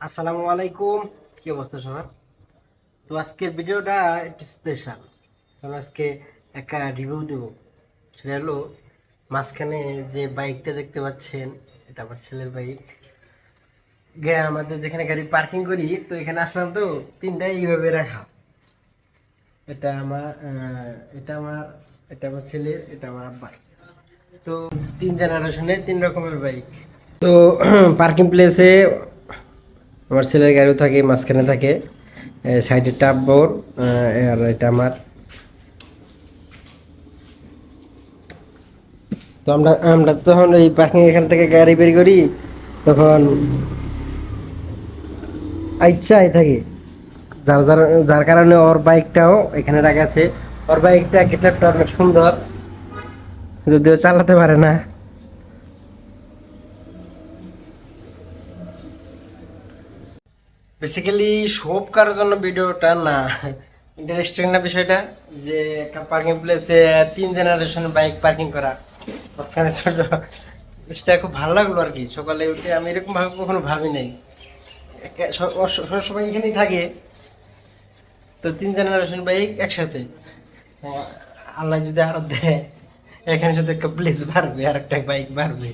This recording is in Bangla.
আসসালামু আলাইকুম। কি অবস্থা সবার? তো আজকের ভিডিওটা একটু স্পেশাল কারণ আজকে একটা রিভিউ দেব। সেটা হলো মাঝখানে যে বাইকটা দেখতে পাচ্ছেন, এটা আমার ছেলের বাইক গে, আমাদের যেখানে গাড়ি পার্কিং করি, তো এখানে আসলাম তো তিনটা এইভাবে রাখা। এটা আমার এটা আমার এটা আমার ছেলের, এটা আমার আব্বার। তো তিন জেনারেশনের তিন রকমের বাইক তো পার্কিং প্লেসে আমার ছেলের গাড়িও থাকে, মাঝখানে থাকে সাইডে টাপ বোর আর এটা আমার। তো আমরা আমরা তখন ওই পার্কিং এখান থেকে গাড়ি বের করি, তখন ইচ্ছাই থাকি। যার যার যার কারণে ওর বাইকটাও এখানে রাখা আছে। ওর বাইকটা গেটআপটা অনেক সুন্দর, যদিও চালাতে পারে না। বেসিক্যালি সব কারোর জন্য ভিডিওটা না ইন্টারেস্টিং না বিষয়টা যে একটা পার্কিং প্লেসে তিন জেনারেশন বাইক পার্কিং করা। মাঝখানে ছোট। জিনিসটা খুব ভালো লাগল আর কি। সকালে উঠে আমি এরকম ভাবে কখনো ভাবি নাই। সবসময় এখানেই থাকে। তো তিন জেনারেশন বাইক একসাথে। আল্লাহ যদি আরও দেয়, এখানে শুধু একটা প্লেস বাড়বে আর একটা বাইক বাড়বে।